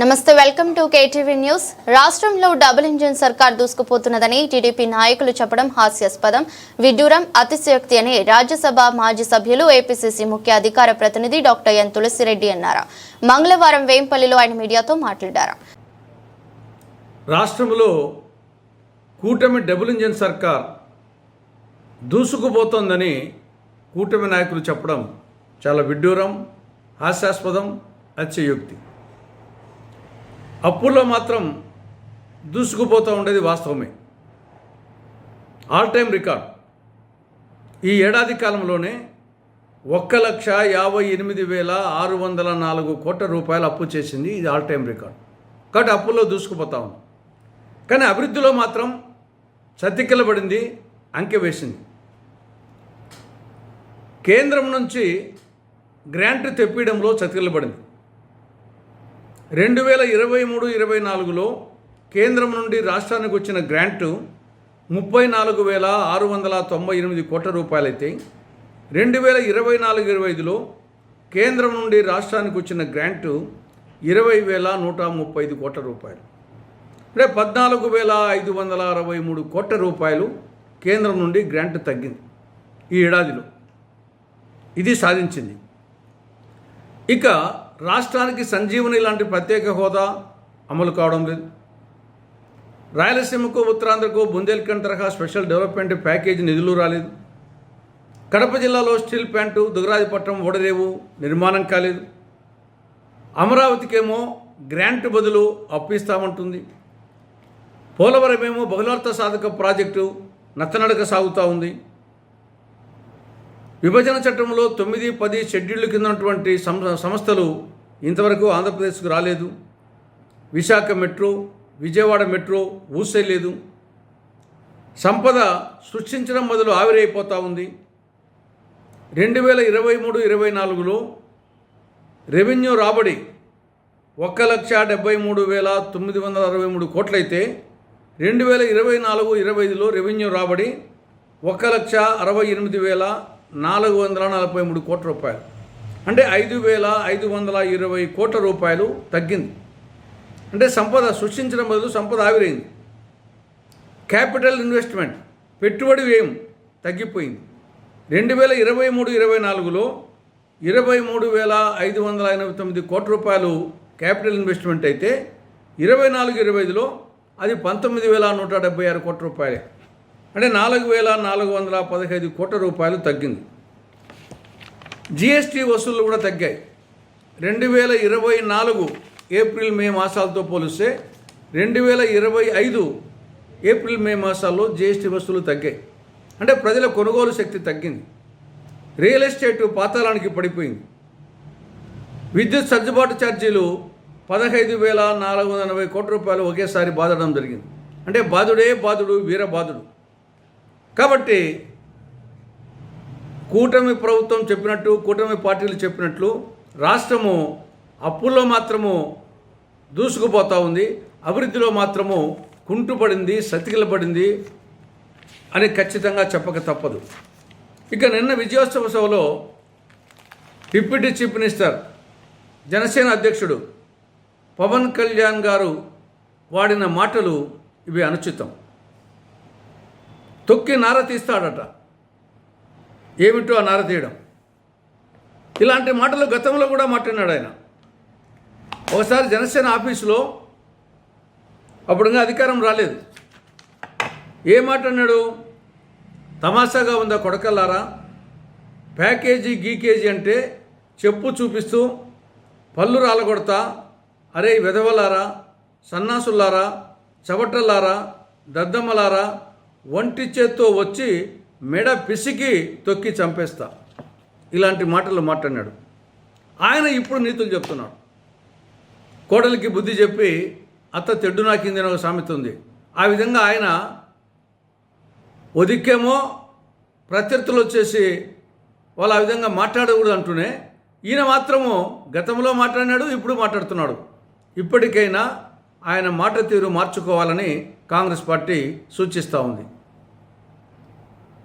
నమస్తే welcome to KTV news. రాష్ట్రంలో double engine సర్కార్ దూసుకుపోతున్నదని టీడీపీ నాయకులు చెప్పడం హాస్యాస్పదం. విడ్డూరం అతిశయోక్తి అని రాజ్యసభ మాజీ సభ్యులు ఏపీసీసీ ముఖ్య అధికార ప్రతినిధి డాక్టర్ ఎన్ తులసిరెడ్డి అన్నారు. మంగళవారం వేంపల్లిలో ఆయన మీడియాతో మాట్లాడారు. రాష్ట్రంలో కూటమి డబుల్ ఇంజిన్ సర్కార్ దూసుకుపోతోందని కూటమి నాయకులు చెప్పడం చాలా విడ్డూరం హాస్యాస్పదం అత్యయుక్తి అప్పుల్లో మాత్రం దూసుకుపోతూ ఉండేది వాస్తవమే. All time record. ఈ ఏడాది కాలంలోనే ఒక్క లక్ష యాభై ఎనిమిది వేల ఆరు వందల నాలుగు కోట్ల రూపాయలు అప్పు చేసింది ఇది ఆల్ టైమ్ రికార్డ్. కాబట్టి అప్పుల్లో దూసుకుపోతా ఉంది కానీ అభివృద్ధిలో మాత్రం చతికిలబడింది అంకె వేసింది. కేంద్రం నుంచి గ్రాంట్ తెప్పియడంలో చతికిలబడింది. రెండు వేల ఇరవై మూడు ఇరవై నాలుగులో కేంద్రం నుండి రాష్ట్రానికి వచ్చిన గ్రాంటు ముప్పై నాలుగు వేల ఆరు వందల తొంభై ఎనిమిది కోట్ల రూపాయలైతే రెండు వేల ఇరవై నాలుగు ఇరవై ఐదులో కేంద్రం నుండి రాష్ట్రానికి వచ్చిన గ్రాంటు ఇరవై వేల నూట ముప్పై ఐదు కోట్ల రూపాయలు. అంటే పద్నాలుగు వేల ఐదు వందల అరవై మూడు కోట్ల రూపాయలు కేంద్రం నుండి గ్రాంట్ తగ్గింది ఈ ఏడాదిలో. ఇది సాధించింది. ఇక రాష్ట్రానికి సంజీవని లాంటి ప్రత్యేక హోదా అమలు కావడం లేదు. రాయలసీమకు ఉత్తరాంధ్రకు బుందేల్ఖండ్ తరహా స్పెషల్ డెవలప్మెంట్ ప్యాకేజీ నిధులు రాలేదు. కడప జిల్లాలో స్టీల్ ప్లాంటు దుగరాజపట్నం ఓడరేవు నిర్మాణం కాలేదు. అమరావతికేమో గ్రాంట్ బదులు అప్పిస్తామంటుంది. పోలవరమేమో బహుళార్థ సాధక ప్రాజెక్టు నత్తనడక సాగుతూ ఉంది. విభజన చట్టంలో తొమ్మిది పది షెడ్యూళ్ళ కింద ఉన్నటువంటి సం- సంస్థలు ఇంతవరకు ఆంధ్రప్రదేశ్కు రాలేదు. విశాఖ మెట్రో విజయవాడ మెట్రో ఊసేయలేదు సంపద సృష్టించడం మొదలు ఆవిరైపోతూ ఉంది. రెండు వేల ఇరవై మూడు ఇరవై నాలుగులో రెవెన్యూ రాబడి ఒక్క లక్ష డెబ్బై మూడు వేల తొమ్మిది వందల అరవై మూడు కోట్లయితే రెండు వేల ఇరవై నాలుగు ఇరవై ఐదులో రెవెన్యూ రాబడి ఒక లక్ష అరవై ఎనిమిది వేల నాలుగు వందల నలభై మూడు కోట్ల రూపాయలు. అంటే ఐదు వేల ఐదు వందల ఇరవై కోట్ల రూపాయలు తగ్గింది. అంటే సంపద సృష్టించడం బదులు సంపద ఆవిరైంది. క్యాపిటల్ ఇన్వెస్ట్మెంట్ పెట్టుబడి వ్యయం తగ్గిపోయింది. రెండు వేల ఇరవై మూడు ఇరవై నాలుగులో ఇరవై మూడు వేల ఐదు వందల ఎనభై తొమ్మిది కోట్ల రూపాయలు క్యాపిటల్ ఇన్వెస్ట్మెంట్ అయితే ఇరవై నాలుగు ఇరవై ఐదులో అది పంతొమ్మిది వేల నూట డెబ్బై ఆరు కోట్ల రూపాయలే. అంటే నాలుగు వేల నాలుగు వందల పదహైదు కోట్ల రూపాయలు తగ్గింది. జిఎస్టీ వసూళ్ళు కూడా తగ్గాయి. రెండు వేల ఇరవై నాలుగు ఏప్రిల్ మే మాసాలతో పోలిస్తే రెండు వేల ఇరవై ఐదు ఏప్రిల్ మే మాసాల్లో జిఎస్టీ వసూలు తగ్గాయి. అంటే ప్రజల కొనుగోలు శక్తి తగ్గింది. రియల్ ఎస్టేట్ పాతాళానికి పడిపోయింది. విద్యుత్ సర్దుబాటు ఛార్జీలు పదహైదు వేల నాలుగు వందల ఎనభై కోట్ల రూపాయలు ఒకేసారి బాధడం జరిగింది. అంటే బాధుడే బాధుడు వీర బాధుడు. కాబట్టి కూటమి ప్రభుత్వం చెప్పినట్టు కూటమి పార్టీలు చెప్పినట్లు రాష్ట్రము అప్పుల్లో మాత్రము దూసుకుపోతూ ఉంది అభివృద్ధిలో మాత్రము కుంటుపడింది సతికిలబడింది అని ఖచ్చితంగా చెప్పక తప్పదు. ఇక నిన్న విజయోత్సవ సభలో డిప్యూటీ చీఫ్ మినిస్టర్ జనసేన అధ్యక్షుడు పవన్ కళ్యాణ్ గారు వాడిన మాటలు ఇవి అనుచితం. తొక్కి నార తీస్తాడట. ఏమిటో ఆ నార తీయడం. ఇలాంటి మాటలు గతంలో కూడా మాట్లాడినాడు ఆయన. ఒకసారి జనసేన ఆఫీసులో అప్పుడు ఇంకా అధికారం రాలేదు. ఏ మాట అన్నాడు తమాషాగా ఉందా కొడకల్లారా? ప్యాకేజీ గీకేజీ అంటే చెప్పు చూపిస్తూ పళ్ళు రాలగొడతా అరే విధవలారా సన్నాసులారా చవటల్లారా దద్దమ్మలారా ఒంటి చేత్తో వచ్చి మెడ పిసికి తొక్కి చంపేస్తా. ఇలాంటి మాటలు మాట్లాడినాడు. ఆయన ఇప్పుడు నీతులు చెప్తున్నాడు. కోడలికి బుద్ధి చెప్పి అత్త తెడ్డు నాకిందని ఒక సామెత ఉంది. ఆ విధంగా ఆయన ఒదిక్కేమో ప్రత్యర్థులు వచ్చేసి వాళ్ళు ఆ విధంగా మాట్లాడకూడదు అంటూనే ఈయన మాత్రము గతంలో మాట్లాడినాడు ఇప్పుడు మాట్లాడుతున్నాడు. ఇప్పటికైనా ఆయన మాట తీరు మార్చుకోవాలని కాంగ్రెస్ పార్టీ సూచిస్తూ ఉంది.